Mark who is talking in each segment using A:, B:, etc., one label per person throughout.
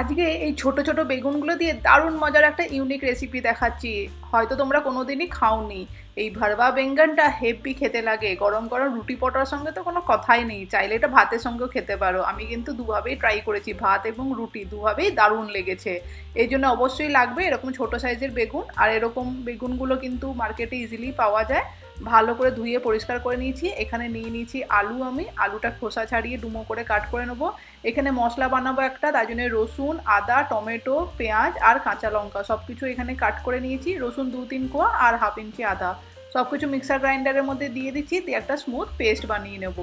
A: আজকে এই ছোট ছোট বেগুনগুলো দিয়ে দারুণ মজার একটা ইউনিক রেসিপি দেখাচ্ছি। হয়তো তোমরা কোনোদিনই খাওনি। এই ভারবা বেঙ্গনটা হেভি খেতে লাগে। গরম গরম রুটি পটার সঙ্গে তো কোনো কথাই নেই। চাইলে এটা ভাতের সঙ্গেও খেতে পারো। আমি কিন্তু দুভাবেই ট্রাই করেছি, ভাত এবং রুটি দুভাবেই দারুণ লেগেছে। এই জন্য অবশ্যই লাগবে এরকম ছোট সাইজের বেগুন। আর এরকম বেগুনগুলো কিন্তু মার্কেটে ইজিলি পাওয়া যায়। ভালো করে ধুয়ে পরিষ্কার করে নিয়েছি। এখানে নিয়ে নিয়েছি আলু আমি। আলুটা খোসা ছাড়িয়ে ডুমো করে কাট করে নেব। এখানে মশলা বানাবো একটা তাই জন্য রসুন, আদা, টমেটো, পেঁয়াজ আর কাঁচা লঙ্কা সব কিছু এখানে কাট করে নিয়েছি। রসুন দু তিন কোয়া আর হাফ ইঞ্চি আদা। সব কিছু মিক্সার গ্রাইন্ডারের মধ্যে দিয়ে দিচ্ছি। দিয়ে একটা স্মুথ পেস্ট বানিয়ে নেব।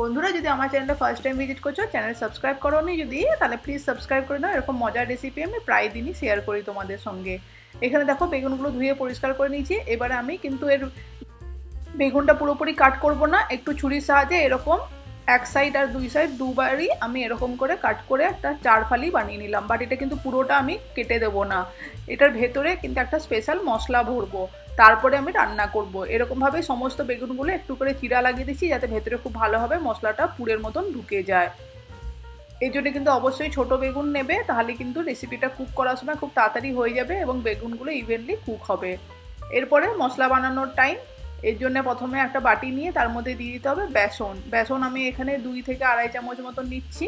A: বন্ধুরা, যদি আমার চ্যানেলটা ফার্স্ট টাইম ভিজিট করছ, চ্যানেল সাবস্ক্রাইব করো নি যদি, তাহলে প্লিজ সাবস্ক্রাইব করে দাও। এরকম মজার রেসিপি আমি প্রায় দিনই শেয়ার করি তোমাদের সঙ্গে। এখানে দেখো বেগুনগুলো ধুয়ে পরিষ্কার করে নিয়েছি। এবারে আমি কিন্তু এর বেগুনটা পুরোপুরি কাট করব না, একটু ছুরির সাহায্যে এরকম এক সাইড আর দুই সাইড দুবারই আমি এরকম করে কাট করে একটা চার ফালি বানিয়ে নিলাম। বাট এটা কিন্তু পুরোটা আমি কেটে দেবো না। এটার ভেতরে কিন্তু একটা স্পেশাল মশলা ভরবো। তারপরে আমি রান্না করব। এরকমভাবে সমস্ত বেগুনগুলো একটু করে চিরা লাগিয়ে দিচ্ছি যাতে ভেতরে খুব ভালোভাবে মশলাটা পুরের মতন ঢুকে যায়। এই জন্য কিন্তু অবশ্যই ছোট বেগুন নেবে, তাহলে কিন্তু রেসিপিটা কুক করার সময় খুব তাড়াতাড়ি হয়ে যাবে এবং বেগুনগুলো ইভেনলি কুক হবে। এরপরে মশলা বানানোর টাইম এর জন্য প্রথমে একটা বাটি নিয়ে তার মধ্যে দিয়ে দিতে হবে বেসন। বেসন আমি এখানে দুই থেকে আড়াই চামচ মতো নিচ্ছি।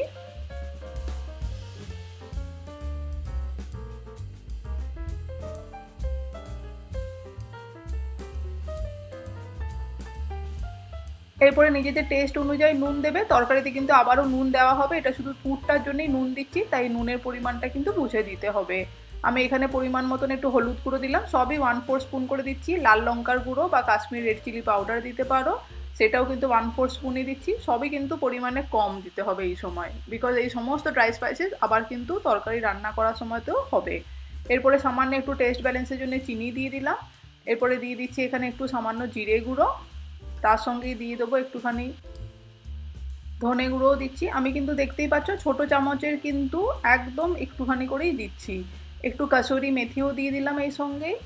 A: এরপরে নিজেদের টেস্ট অনুযায়ী নুন দেবে। তরকারিতে কিন্তু আবারও নুন দেওয়া হবে। এটা শুধু পুরটার জন্যই নুন দিচ্ছি, তাই নুনের পরিমাণটা কিন্তু বুঝে দিতে হবে। আমি এখানে পরিমাণ মতন একটু হলুদ গুঁড়ো দিলাম। সবই ওয়ান ফোর স্পুন করে দিচ্ছি। লাল লঙ্কার গুঁড়ো বা কাশ্মীর রেড চিলি পাউডার দিতে পারো। সেটাও কিন্তু ওয়ান ফোর স্পুনই দিচ্ছি। সবই কিন্তু পরিমাণে কম দিতে হবে এই সময়। বিকজ এই সমস্ত ড্রাই স্পাইসেস আবার কিন্তু তরকারি রান্না করার সময়তেও হবে। এরপরে সামান্য একটু টেস্ট ব্যালেন্সের জন্য চিনি দিয়ে দিলাম। এরপরে দিয়ে দিচ্ছি এখানে একটু সামান্য জিরে গুঁড়ো। তার সঙ্গেই দিয়ে দেবো একটুখানি ধনে গুঁড়োও দিচ্ছি। আমি কিন্তু দেখতেই পাচ্ছ ছোট চামচের কিন্তু একদম একটুখানি করেই দিচ্ছি। একটু কাসুরি মেথিও দিয়ে দিলাম এই সঙ্গেই।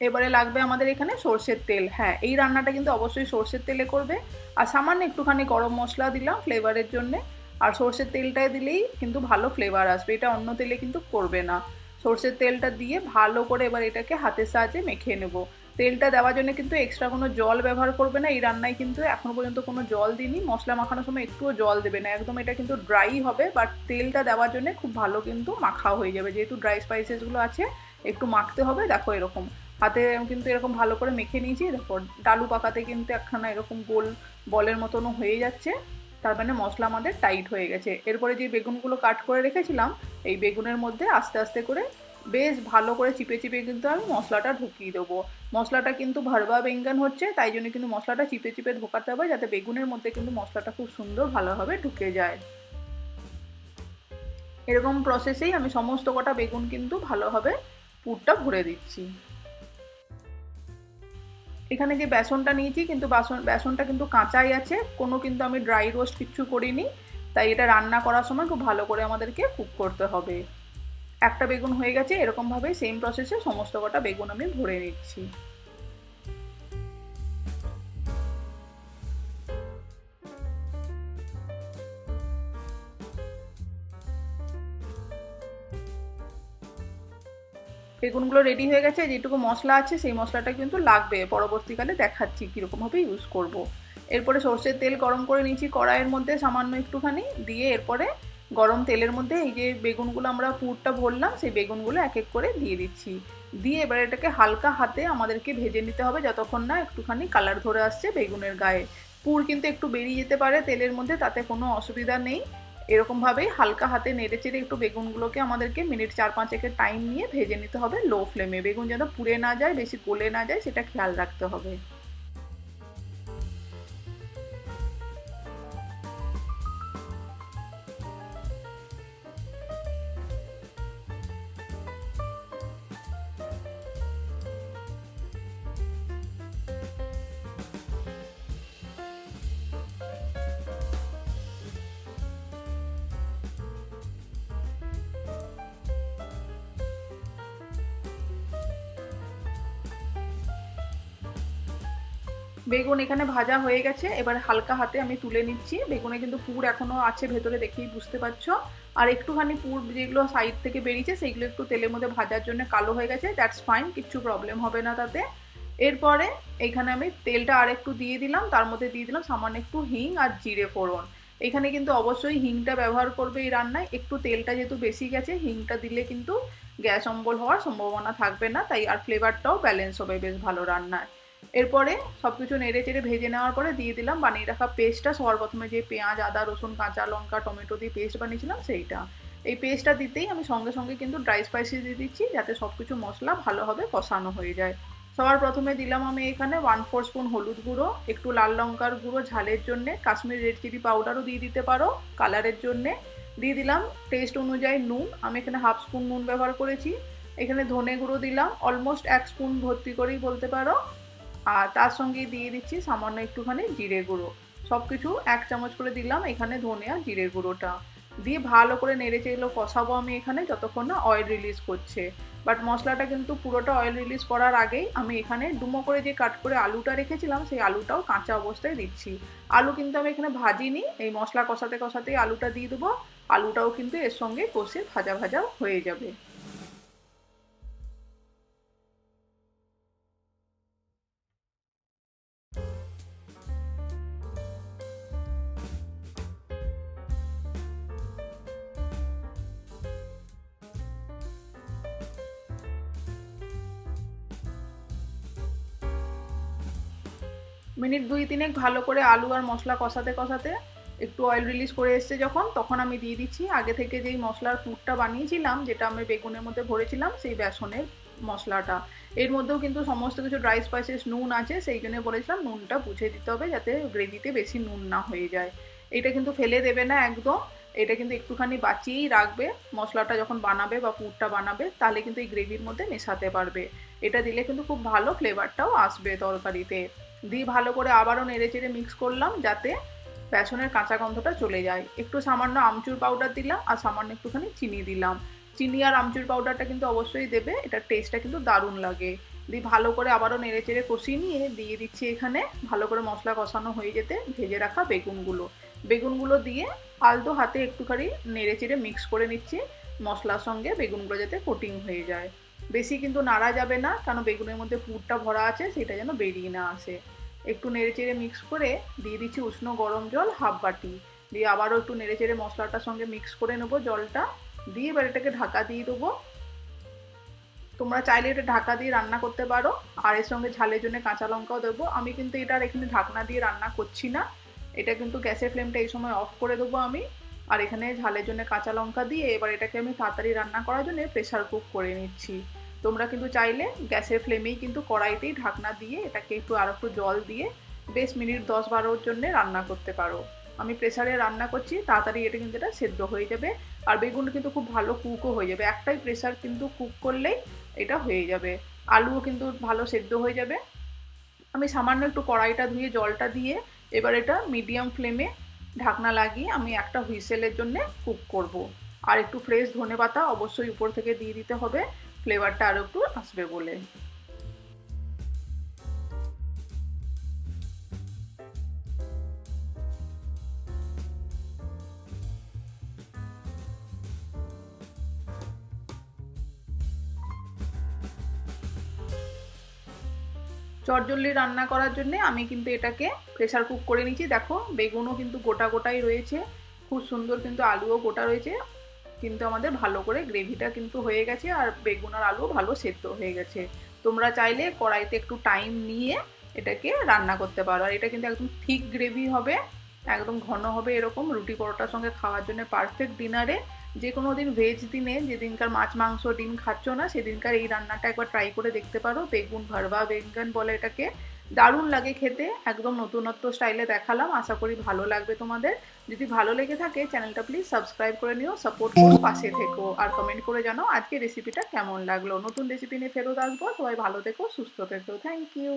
A: এবারে লাগবে আমাদের এখানে সর্ষের তেল। হ্যাঁ এই রান্নাটা কিন্তু অবশ্যই সর্ষের তেলে করবে। আর সামান্য একটুখানি গরম মশলা দিলাম ফ্লেভারের জন্যে। আর সর্ষের তেলটায় দিলেই কিন্তু ভালো ফ্লেভার আসবে। এটা অন্য তেলে কিন্তু করবে না। সর্ষের তেলটা দিয়ে ভালো করে এবার এটাকে হাতের সাহায্যে মেখে নেব। তেলটা দেওয়ার জন্য কিন্তু এক্সট্রা কোনো জল ব্যবহার করবে না। এই রান্নায় কিন্তু এখনও পর্যন্ত কোনো জল দিইনি। মশলা মাখানোর সময় একটুও জল দেবে না। একদম এটা কিন্তু ড্রাই হবে বাট তেলটা দেওয়ার জন্য খুব ভালো কিন্তু মাখা হয়ে যাবে। যেহেতু ড্রাই স্পাইসেসগুলো আছে, একটু মাখতে হবে, দেখো এরকম। হাতে কিন্তু এরকম ভালো করে মেখে নিয়েছি। দেখো, ডালু পাকাতে কিন্তু একখানা এরকম গোল বলের মতনও হয়ে যাচ্ছে। তার মানে মশলা আমাদের টাইট হয়ে গেছে। এরপরে যে বেগুনগুলো কাট করে রেখেছিলাম, এই বেগুনের মধ্যে আস্তে আস্তে করে বেশ ভালো করে চিপে চিপে কিন্তু আমি মশলাটা ঢুকিয়ে দেবো। মশলাটা কিন্তু ভারবা বেঙ্গন হচ্ছে, তাই জন্য কিন্তু মশলাটা চিপে চিপে ঢোকাতে হবে যাতে বেগুনের মধ্যে কিন্তু মশলাটা খুব সুন্দর ভালোভাবে ঢুকে যায়। এরকম প্রসেসেই আমি সমস্ত কটা বেগুন কিন্তু ভালোভাবে পুরটা ভরে দিচ্ছি। এখানে যে বেসনটা নিয়েছি কিন্তু বাসন, বেসনটা কিন্তু কাঁচাই আছে, কোনো কিন্তু আমি ড্রাই রোস্ট কিচ্ছু করিনি, তাই এটা রান্না করার সময় খুব ভালো করে আমাদেরকে কুক করতে হবে। একটা বেগুন হয়ে গেছে, এরকমভাবে সেম প্রসেসে সমস্ত কটা বেগুন আমি ভরে নিচ্ছি বেগুনগুলো রেডি হয়ে গেছে, যেটুকু মশলা আছে সেই মশলাটা কিন্তু লাগবে পরবর্তীকালে দেখাচ্ছি কীরকমভাবে ইউজ করব। এরপরে সর্ষের তেল গরম করে নিয়েছি কড়াইয়ের মধ্যে সামান্য একটুখানি, দিয়ে এরপরে গরম তেলের মধ্যে এই যে বেগুনগুলো আমরা পুরটা ভরলাম, সেই বেগুনগুলো এক এক করে দিয়ে দিচ্ছি। দিয়ে এবার এটাকে হালকা হাতে আমাদেরকে ভেজে নিতে হবে যতক্ষণ না একটুখানি কালার ধরে আসছে বেগুনের গায়ে। পুর কিন্তু একটু বেরিয়ে যেতে পারে তেলের মধ্যে, তাতে কোনো অসুবিধা নেই। এরকমভাবেই হালকা হাতে নেড়ে চেড়ে একটু বেগুনগুলোকে আমাদেরকে মিনিট চার পাঁচেকের টাইম নিয়ে ভেজে নিতে হবে লো ফ্লেমে। বেগুন যেন পুড়ে না যায়, বেশি গলে না যায়, সেটা খেয়াল রাখতে হবে। বেগুন এখানে ভাজা হয়ে গেছে, এবার হালকা হাতে আমি তুলে নিচ্ছি। বেগুনে কিন্তু পুর এখনও আছে ভেতরে দেখেই বুঝতে পারছ। আর একটুখানি পুর যেগুলো সাইড থেকে বেরিয়েছে সেইগুলো একটু তেলের মধ্যে ভাজার জন্য কালো হয়ে গেছে দ্যাটস ফাইন কিচ্ছু প্রবলেম হবে না তাতে। এরপরে এখানে আমি তেলটা আর একটু দিয়ে দিলাম, তার মধ্যে দিয়ে দিলাম সামান্য একটু হিং আর জিরে ফোড়ন। এখানে কিন্তু অবশ্যই হিংটা ব্যবহার করবে এই রান্নায়, একটু তেলটা যেহেতু বেশি গেছে, হিংটা দিলে কিন্তু গ্যাস অম্বল হওয়ার সম্ভাবনা থাকবে না, তাই আর ফ্লেভারটাও ব্যালেন্স হবে বেশ ভালো রান্নায়। এরপরে সব কিছু নেড়ে চেড়ে ভেজে নেওয়ার পরে দিয়ে দিলাম, বানিয়ে রাখা পেস্টটা সবার প্রথমে যে পেঁয়াজ, আদা, রসুন, কাঁচা লঙ্কা, টমেটো দিয়ে পেস্ট বানিয়েছিলাম, সেইটা। এই পেস্টটা দিতেই আমি সঙ্গে সঙ্গে কিন্তু ড্রাই স্পাইসি দিয়ে দিচ্ছি, যাতে সব কিছু মশলা ভালোভাবে কষানো হয়ে যায়। সবার প্রথমে দিলাম আমি এখানে ওয়ান ফোর স্পুন হলুদ গুঁড়ো, একটু লাল লঙ্কার গুঁড়ো, ঝালের জন্যে, কাশ্মীর রেড চিলি পাউডারও দিয়ে দিতে পারো কালারের জন্যে। দিয়ে দিলাম টেস্ট অনুযায়ী নুন, আমি এখানে হাফ স্পুন নুন ব্যবহার করেছি। এখানে ধনে গুঁড়ো দিলাম অলমোস্ট এক স্পুন ভর্তি করেই বলতে পারো। আর তার সঙ্গে দিয়ে দিচ্ছি সামান্য একটুখানি জিরে গুঁড়ো। সব কিছু এক চামচ করে দিলাম এখানে ধনে আর জিরে গুঁড়োটা। দিয়ে ভালো করে নেড়ে চেড়ে কষাবো আমি এখানে যতক্ষণ না অয়েল রিলিজ করছে। বাট মশলাটা কিন্তু পুরোটা অয়েল রিলিজ করার আগেই আমি এখানে ডুমো করে যে কাট করে আলুটা রেখেছিলাম সেই আলুটাও কাঁচা অবস্থায় দিচ্ছি। আলু কিন্তু আমি এখানে ভাজিনি, এই মশলা কষাতে কষাতেই আলুটা দিয়ে দেবো। আলুটাও কিন্তু এর সঙ্গে কষে ভাজা ভাজা হয়ে যাবে। মিনিট দুই তিনেক ভালো করে আলু আর মশলা কষাতে কষাতে একটু অয়েল রিলিজ করে এসছে যখন, তখন আমি দিয়ে দিচ্ছি। আগে থেকে যেই মশলার পুরটা বানিয়েছিলাম, যেটা আমি বেগুনের মধ্যে ভরেছিলাম, সেই বেসনের মশলাটা। এর মধ্যেও কিন্তু সমস্ত কিছু ড্রাই স্পাইসেস নুন আছে, সেই জন্য বলেছিলাম নুনটা বুঝে দিতে হবে যাতে গ্রেভিতে বেশি নুন না হয়ে যায়। এটা কিন্তু ফেলে দেবে না একদম, এটা কিন্তু একটুখানি বাঁচিয়েই রাখবে। মশলাটা যখন বানাবে বা পুরটা বানাবে, তাহলে কিন্তু এই গ্রেভির মধ্যে মেশাতে পারবে। এটা দিলে কিন্তু খুব ভালো ফ্লেভারটাও আসবে তরকারিতে। দিয়ে ভালো করে আবারও নেড়ে চেড়ে মিক্স করলাম যাতে বেসনের কাঁচা গন্ধটা চলে যায়। একটু সামান্য আমচুর পাউডার দিলাম আর সামান্য একটুখানি চিনি দিলাম। চিনি আর আমচুর পাউডারটা কিন্তু অবশ্যই দেবে, এটার টেস্টটা কিন্তু দারুণ লাগে। দিয়ে ভালো করে আবারও নেড়ে চেড়ে কষিয়ে নিয়ে দিয়ে দিচ্ছি এখানে ভালো করে মশলা কষানো হয়ে যেতে ভেজে রাখা বেগুনগুলো। বেগুনগুলো দিয়ে আলতো হাতে একটুখানি নেড়ে চেড়ে মিক্স করে নিচ্ছি, মশলার সঙ্গে বেগুনগুলো যাতে কোটিং হয়ে যায়। বেশি কিন্তু নাড়া যাবে না কারণ বেগুনের মধ্যে পুরটা ভরা আছে, সেটা যেন বেরিয়ে না আসে। একটু নেড়ে চেড়ে মিক্স করে দিয়ে দিচ্ছি উষ্ণ গরম জল হাফ বাটি দিয়ে আবারও একটু নেড়ে চেড়ে মশলাটার সঙ্গে মিক্স করে নেব জলটা। দিয়ে এবার এটাকে ঢাকা দিয়ে দেবো। তোমরা চাইলে এটা ঢাকা দিয়ে রান্না করতে পারো। আর এর সঙ্গে ঝালের জন্য কাঁচা লঙ্কাও দেবো। আমি কিন্তু এটা আর এখানে ঢাকনা দিয়ে রান্না করছি না। এটা কিন্তু গ্যাসের ফ্লেমটা এই সময় অফ করে দেবো আমি। আর এখানে ঝালের জন্য কাঁচা লঙ্কা দিয়ে এবার এটাকে আমি তাড়াতাড়ি রান্না করার জন্য প্রেশার কুক করে নিচ্ছি। তোমরা কিন্তু চাইলে গ্যাসের ফ্লেমেই কিন্তু কড়াইতেই ঢাকনা দিয়ে এটাকে একটু আর একটু জল দিয়ে বেশ মিনিট দশ বারোর জন্য রান্না করতে পারো। আমি প্রেসারে রান্না করছি, তাড়াতাড়ি এটা কিন্তু এটা সেদ্ধ হয়ে যাবে আর বেগুন কিন্তু খুব ভালো কুকও হয়ে যাবে। একটাই প্রেসার কিন্তু কুক করলেই এটা হয়ে যাবে। আলুও কিন্তু ভালো সেদ্ধ হয়ে যাবে। আমি সামান্য একটু কড়াইটা ধুয়ে, জলটা দিয়ে এবার এটা মিডিয়াম ফ্লেমে ঢাকনা লাগিয়ে আমি একটা হুইসেলের জন্য কুক করব। আর একটু ফ্রেশ ধনে পাতা অবশ্যই উপর থেকে দিয়ে দিতে হবে। ফ্লেভারটা আরও একটু আসবে বলে। চটজল্লি রান্না করার জন্য আমি কিন্তু এটাকে প্রেসার কুক করে নিচ্ছি। দেখো, বেগুনও কিন্তু গোটা গোটাই রয়েছে। খুব সুন্দর কিন্তু আলুও গোটা রয়েছে। কিন্তু আমাদের ভালো করে গ্রেভিটা কিন্তু হয়ে গেছে আর বেগুন আর আলু ভালো সেদ্ধ হয়ে গেছে। তোমরা চাইলে কড়াইতে একটু টাইম নিয়ে এটাকে রান্না করতে পারো। আর এটা কিন্তু একদম থিক গ্রেভি হবে, একদম ঘন হবে এরকম। রুটি পরোটার সঙ্গে খাওয়ার জন্য পারফেক্ট ডিনারে যে কোনো দিন ভেজ দিনে যেদিনকার মাছ, মাংস ডিম খাচ্ছ না, সেদিনকার এই রান্নাটা একবার ট্রাই করে দেখতে পারো। বেগুন ভারবা, বেঙ্গন বলে এটাকে। দারুণ লাগে খেতে, একদম নতুনত্ব স্টাইলে দেখালাম, আশা করি ভালো লাগবে তোমাদের। যদি ভালো লেগে থাকে, চ্যানেলটা প্লিজ সাবস্ক্রাইব করে নিও সাপোর্ট করো, পাশে থেকো, আর কমেন্ট করে জানাও আজকে রেসিপিটা কেমন লাগল। নতুন রেসিপি নিয়ে ফেরত আসব, সবাই ভালো থেকো, সুস্থ থেকো থ্যাংক ইউ